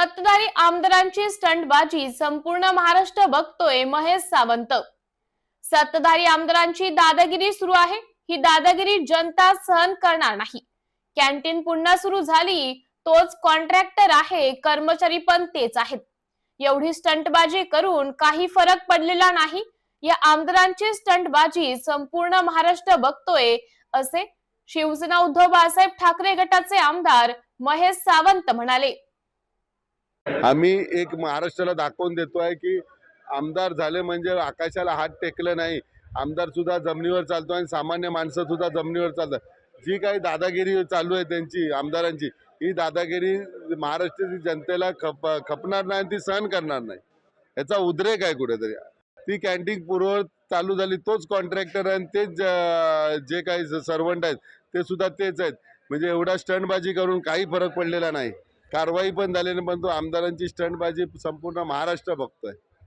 सत्ताधारी आमदारांची स्टंटबाजी संपूर्ण महाराष्ट्र बघतोय महेश सावंत. सत्ताधारी आमदारांची दादागिरी सुरू आहे. ही दादागिरी जनता सहन करणार नाही. कॅन्टीन पुन्हा सुरू झाली तोच कॉन्ट्रॅक्टर आहे कर्मचारी पण तेच आहेत. एवढी स्टंटबाजी करून काही फरक पडलेला नाही. या आमदारांची स्टंटबाजी संपूर्ण महाराष्ट्र बघतोय असे शिवसेना उद्धव बाळासाहेब ठाकरे गटाचे आमदार महेश सावंत म्हणाले. आम्ही एक महाराष्ट्राला दाखवून देतो आहे की आमदार झाले म्हणजे आकाशाला हात टेकलं नाही. आमदार सुद्धा जमिनीवर चालतो आणि सामान्य माणसं सुद्धा जमिनीवर चालतात. जी काही दादागिरी चालू आहे त्यांची आमदारांची ही दादागिरी महाराष्ट्राची जनतेला खप खपणार नाही आणि ती सहन करणार नाही. याचा उद्रेक आहे कुठेतरी. ती कॅन्टीन पूर्व चालू झाली तोच कॉन्ट्रॅक्टर आणि तेच जे काही सर्वंट आहेत ते सुद्धा तेच आहेत. म्हणजे एवढा स्टंटबाजी करून काही फरक पडलेला नाही. कारवाई पण झालेली पण तो आमदारांची स्टंटबाजी संपूर्ण महाराष्ट्र बघतोय.